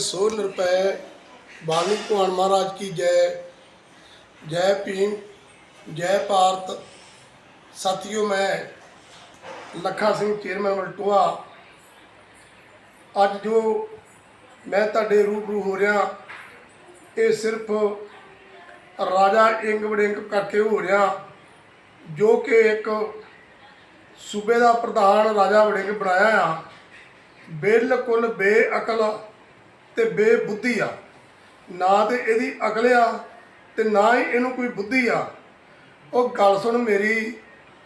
सौ रुपए वाल्मीकि भगवान महाराज की जय जय भीम जय भारत साथियों मैं ਲੱਖਾ ਸਿੰਘ ਚੇਅਰਮੈਨ ਵਲਟੋਆ ਅੱਜ ਜੋ ਮੈਂ ਤੁਹਾਡੇ ਰੂਬਰੂ ਹੋ ਰਿਹਾ ਇਹ ਸਿਰਫ ਰਾਜਾ ਇੰਗ ਵੜਿੰਗ ਕਰਕੇ ਹੋ ਰਿਹਾ ਜੋ ਕਿ ਇੱਕ ਸੂਬੇ ਦਾ ਪ੍ਰਧਾਨ ਰਾਜਾ ਵੜਿੰਗ ਬਣਾਇਆ ਆ ਬਿਲਕੁਲ ਬੇਅਕਲ ਤੇ ਬੇਬੁੱਧੀ ਆ। ਨਾ ਤੇ ਇਹਦੀ ਅਕਲ ਆ ਤੇ ਨਾ ਹੀ ਇਹਨੂੰ ਕੋਈ ਬੁੱਧੀ ਆ। ਉਹ ਗੱਲ ਸੁਣ ਮੇਰੀ,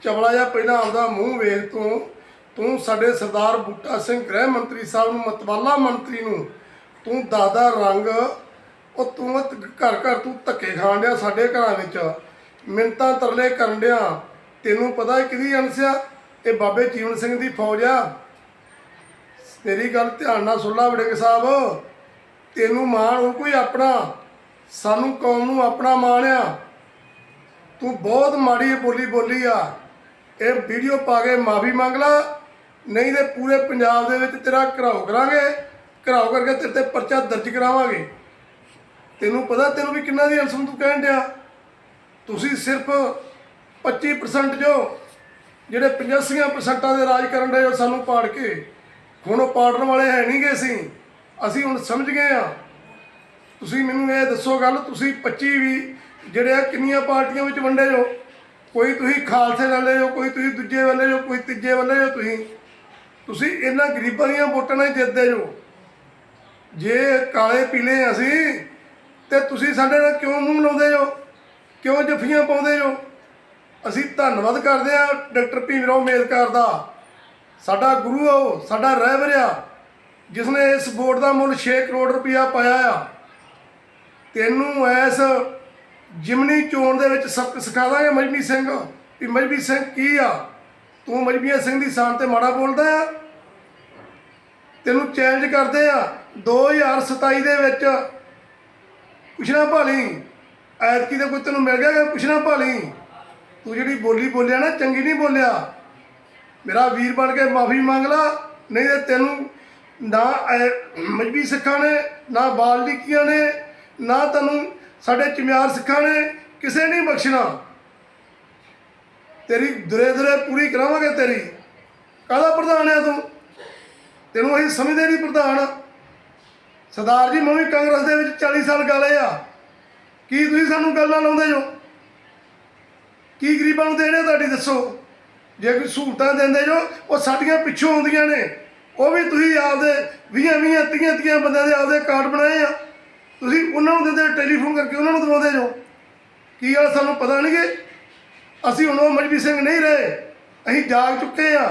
ਚਵਲਾ ਜਿਹਾ ਪਹਿਲਾਂ ਆਪਦਾ ਮੂੰਹ ਵੇਖ ਤੂੰ। ਤੂੰ ਸਾਡੇ ਸਰਦਾਰ ਬੂਟਾ ਸਿੰਘ ਗ੍ਰਹਿ ਮੰਤਰੀ ਸਾਹਿਬ ਨੂੰ, ਮਤਵਾਲਾ ਮੰਤਰੀ ਨੂੰ, ਤੂੰ ਦਾਦਾ ਰੰਗ, ਉਹ ਤੂੰ ਘਰ ਘਰ ਤੂੰ ਧੱਕੇ ਖਾਣ ਡਿਆ ਸਾਡੇ ਘਰਾਂ ਵਿੱਚ। ਮਿੰਤਾਂ ਤਰਲੇ ਕਰਨ ਡਿਆ। ਤੈਨੂੰ ਪਤਾ ਹੈ ਕਿਹਦੀ ਅੰਸਿਆ ਇਹ ਬਾਬੇ ਜੀਵਨ ਸਿੰਘ ਦੀ ਫੌਜ ਆ। ਤੇਰੀ ਗੱਲ ਧਿਆਨ ਨਾਲ ਸੁਣ ਲਾ ਵੜਿੰਗ ਸਾਹਿਬ। ਤੈਨੂੰ ਮਾਣ ਉਹ ਕੋਈ ਆਪਣਾ, ਸਾਨੂੰ ਕੌਮ ਨੂੰ ਆਪਣਾ ਮਾਣ ਆ ਤੂੰ ਬਹੁਤ ਮਾੜੀ ਬੋਲੀ ਬੋਲੀ ਆ। ਇਹ ਵੀਡੀਓ ਪਾ ਕੇ ਮਾਫੀ ਮੰਗ ਲਾ, ਨਹੀਂ ਤੇ ਪੂਰੇ ਪੰਜਾਬ ਦੇ ਵਿੱਚ ਤੇਰਾ ਘਰਾਓ ਕਰਾਂਗੇ। ਘਰਾਓ ਕਰਕੇ ਤੇਰੇ ਤੇ ਪਰਚਾ ਦਰਜ ਕਰਾਵਾਂਗੇ। ਤੈਨੂੰ ਪਤਾ ਤੈਨੂੰ ਵੀ ਕਿੰਨਾ ਦੀ ਅਲਸਮ ਤੂੰ ਕਹਿਣ ਡਿਆ। ਤੁਸੀਂ ਸਿਰਫ 25% ਜੋ, ਜਿਹੜੇ 85% ਦੇ ਰਾਜ ਕਰਨ ਦੇ ਜੋ ਸਾਨੂੰ ਪਾੜ ਕੇ। ਹੁਣ ਉਹ ਪਾੜਨ ਵਾਲੇ ਹੈ ਨਹੀਂ ਗਏ ਸੀ ਅਸੀਂ ਹੁਣ ਸਮਝ ਗਏ ਆ ਤੁਸੀਂ ਮੈਨੂੰ ਇਹ ਦੱਸੋ ਗੱਲ, ਤੁਸੀਂ 25 ਵੀ ਜਿਹੜੇ ਆ ਕਿੰਨੀਆਂ ਪਾਰਟੀਆਂ ਵਿੱਚ ਵੰਡੇ ਜੋ ਕੋਈ ਤੁਸੀਂ ਖਾਲਸੇ ਵਾਲੇ ਹੋ, ਕੋਈ ਤੁਸੀਂ ਦੂਜੇ ਵਾਲੇ ਹੋ, ਕੋਈ ਤੀਜੇ ਵਾਲੇ ਹੋ ਤੁਸੀਂ? ਤੁਸੀਂ ਇਹਨਾਂ ਗਰੀਬਾਂ ਦੀਆਂ ਵੋਟਾਂ ਨਾਲ ਜਿੱਤਦੇ ਜੋ ਜੇ ਕਾਲੇ ਪੀਲੇ ਅਸੀਂ, ਤੇ ਤੁਸੀਂ ਸਾਡੇ ਨਾਲ ਕਿਉਂ ਮੂੰਹ ਲਾਉਂਦੇ ਜੋ ਕਿਉਂ ਜੱਫੀਆਂ ਪਾਉਂਦੇ ਜੋ ਅਸੀਂ ਧੰਨਵਾਦ ਕਰਦੇ ਆ ਡਾਕਟਰ ਭੀਮ ਰਾਓ ਅੰਬੇਦਕਰ ਦਾ। ਸਾਡਾ ਗੁਰੂ ਆ ਉਹ, ਸਾਡਾ ਰਹਿਬਰ ਆ। ਜਿਸ ਨੇ ਇਸ ਬੋਰਡ ਦਾ ਮੁੱਲ 6 ਕਰੋੜ ਰੁਪਇਆ ਪਾਇਆ ਆ, ਤੈਨੂੰ ਐਸ ਜਿਮਨੀ ਚੋਣ ਦੇ ਵਿੱਚ ਸਬਕ ਸਿਖਾ ਦਾਂਗੇ ਮਜਬੀ ਸਿੰਘ, ਵੀ ਮਜਬੀ ਸਿੰਘ ਕੀ ਆ? ਤੂੰ ਮਜਬੀਆ ਸਿੰਘ ਦੀ ਸ਼ਾਨ ਤੇ ਮਾੜਾ ਬੋਲਦਾ ਆ। ਤੈਨੂੰ ਚੈਲੰਜ ਕਰਦੇ ਆ 2027 ਦੇ ਵਿੱਚ ਪੁੱਛਣਾ ਭਾਲੀ, ਐਤਕੀ ਦਾ ਕੋਈ ਤੈਨੂੰ ਮਿਲ ਗਿਆ ਕਿ ਪੁੱਛਣਾ ਭਾਲੀ? ਤੂੰ ਜਿਹੜੀ ਬੋਲੀ ਬੋਲਿਆ ਨਾ, ਚੰਗੀ ਨਹੀਂ ਬੋਲਿਆ। ਮੇਰਾ ਵੀਰ ਬਣ ਕੇ ਮਾਫੀ ਮੰਗ ਲਾ, ਨਹੀਂ ਤੇ ਤੈਨੂੰ ਨਾ ਮਜਬੀ ਸਿੱਖਾਂ ਨੇ, ਨਾ ਬਾਲਦੀਕੀਆਂ ਨੇ, ਨਾ ਤੁਹਾਨੂੰ ਸਾਡੇ ਚਮਿਆਰ ਸਿੱਖਾਂ ਨੇ ਕਿਸੇ ਨਹੀਂ ਬਖਸ਼ਣਾ। ਤੇਰੀ ਦੁਰੇ ਦੁਰੇ ਪੂਰੀ ਕਰਾਵਾਂਗੇ ਤੇਰੀ। ਕਾਹਦਾ ਪ੍ਰਧਾਨ ਹੈ ਤੂੰ? ਤੈਨੂੰ ਅਸੀਂ ਸਮਝਦੇ ਨਹੀਂ ਪ੍ਰਧਾਨ। ਸਰਦਾਰ ਜੀ, ਮੈਂ ਵੀ ਕਾਂਗਰਸ ਦੇ ਵਿੱਚ 40 ਸਾਲ ਗਾਲੇ ਆ। ਕੀ ਤੁਸੀਂ ਸਾਨੂੰ ਗੱਲਾਂ ਲਾਉਂਦੇ ਜੋ? ਕੀ ਗਰੀਬਾਂ ਨੂੰ ਦੇਣੇ ਤੁਹਾਡੀ ਦੱਸੋ? ਜੇ ਕੋਈ ਸਹੂਲਤਾਂ ਦਿੰਦੇ ਜੋ, ਉਹ ਸਾਡੀਆਂ ਪਿੱਛੋਂ ਆਉਂਦੀਆਂ ਨੇ। ਉਹ ਵੀ ਤੁਸੀਂ ਆਪਦੇ 20 20 30 30 ਬੰਦਿਆਂ ਦੇ ਆਪਦੇ ਕਾਰਡ ਬਣਾਏ ਆ। ਤੁਸੀਂ ਉਹਨਾਂ ਨੂੰ ਦਿੰਦੇ ਟੈਲੀਫੋਨ ਕਰਕੇ ਉਹਨਾਂ ਨੂੰ ਦਵਾਉਂਦੇ ਜੋ ਕੀ ਗੱਲ ਸਾਨੂੰ ਪਤਾ ਨਹੀਂ ਕਿ ਅਸੀਂ ਹੁਣ ਉਹ ਮਜਬੀ ਸਿੰਘ ਨਹੀਂ ਰਹੇ। ਅਸੀਂ ਜਾਗ ਚੁੱਕੇ ਆ।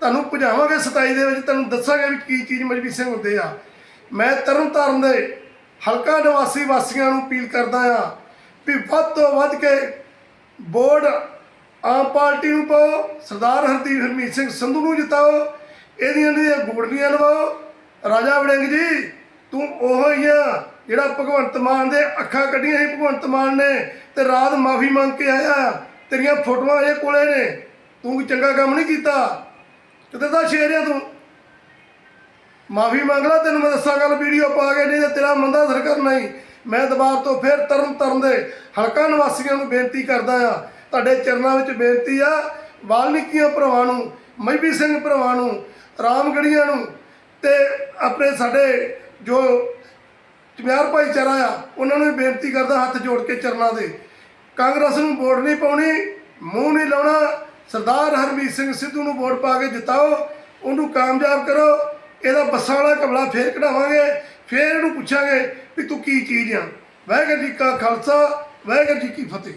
ਤੁਹਾਨੂੰ ਭਜਾਵਾਂਗੇ 27 ਦੇ ਵਿੱਚ, ਤੁਹਾਨੂੰ ਦੱਸਾਂਗੇ ਵੀ ਕੀ ਚੀਜ਼ ਮਜਬੀ ਸਿੰਘ ਹੁੰਦੇ ਆ। ਮੈਂ ਤਰਨ ਤਾਰਨ ਦੇ ਹਲਕਾ ਨਿਵਾਸੀ ਵਾਸੀਆਂ ਨੂੰ ਅਪੀਲ ਕਰਦਾ ਆ ਵੀ ਵੱਧ ਤੋਂ ਵੱਧ ਕੇ ਬੋਰਡ ਆਮ ਪਾਰਟੀ ਨੂੰ ਪਾਓ, ਸਰਦਾਰ ਹਰਦੀਪ ਹਰਮੀਤ ਸਿੰਘ ਸੰਧੂ ਨੂੰ ਜਿਤਾਓ। ਇਹਦੀਆਂ ਜਿਹੜੀਆਂ ਗੋੜੀਆਂ ਲਵਾਓ ਰਾਜਾ ਵੜਿੰਗ ਜੀ, ਤੂੰ ਉਹ ਹੀ ਆ ਜਿਹੜਾ ਭਗਵੰਤ ਮਾਨ ਦੇ ਅੱਖਾਂ ਕੱਢੀਆਂ ਸੀ, ਭਗਵੰਤ ਮਾਨ ਨੇ ਤੇ ਰਾਤ ਮਾਫੀ ਮੰਗ ਕੇ ਆਇਆ। ਤੇਰੀਆਂ ਫੋਟੋਆਂ ਇਹ ਕੋਲੇ ਨੇ। ਤੂੰ ਕੋਈ ਚੰਗਾ ਕੰਮ ਨਹੀਂ ਕੀਤਾ। ਕਿਤੇ ਦਾ ਸ਼ੇਰ ਆ ਤੂੰ। ਮਾਫੀ ਮੰਗ ਲਾ, ਤੈਨੂੰ ਮੈਂ ਦੱਸਾਂ ਗੱਲ ਵੀਡੀਓ ਪਾ ਕੇ, ਨਹੀਂ ਤੇ ਤੇਰਾ ਮੰਦਾ ਅਸਰ ਕਰਨਾ ਹੀ। ਮੈਂ ਦੁਬਾਰ ਤੋਂ ਫਿਰ ਤਰਨ ਤਰਨ ਦੇ ਹਲਕਾ ਨਿਵਾਸੀਆਂ ਨੂੰ ਬੇਨਤੀ ਕਰਦਾ ਆ। ਤੁਹਾਡੇ ਚਰਨਾਂ ਵਿੱਚ ਬੇਨਤੀ ਆ, ਵਾਲਮੀਕੀਆਂ ਭਰਾਵਾਂ ਨੂੰ ਮਜਬੀ ਸਿੰਘ ਭਰਾਵਾਂ ਨੂੰ, ਰਾਮਗੜੀਆਂ ਨੂੰ ਤੇ ਆਪਣੇ ਸਾਡੇ ਜੋ ਚਮਿਆਰ ਭਾਈਚਾਰਾ ਆ, ਉਹਨਾਂ ਨੂੰ ਵੀ ਬੇਨਤੀ ਕਰਦਾ ਹੱਥ ਜੋੜ ਕੇ ਚਰਨਾਂ ਦੇ। ਕਾਂਗਰਸ ਨੂੰ ਵੋਟ ਨਹੀਂ ਪਾਉਣੀ, ਮੂੰਹ ਨਹੀਂ ਲਾਉਣਾ, ਸਰਦਾਰ ਹਰਮੀਤ ਸਿੰਘ ਸਿੱਧੂ ਨੂੰ ਵੋਟ ਪਾ ਕੇ ਜਿਤਾਓ, ਉਹਨੂੰ ਕਾਮਯਾਬ ਕਰੋ, ਇਹਦਾ ਬੱਸਾਂ ਵਾਲਾ ਕਮਲਾ ਫੇਰ ਕਢਾਵਾਂਗੇ, ਫੇਰ ਇਹਨੂੰ ਪੁੱਛਾਂਗੇ ਵੀ ਤੂੰ ਕੀ ਚੀਜ਼ ਆ। ਵਾਹਿਗੁਰੂ ਜੀ ਕਾ ਖਾਲਸਾ, ਵਾਹਿਗੁਰੂ ਜੀ ਕੀ ਫਤਿਹ।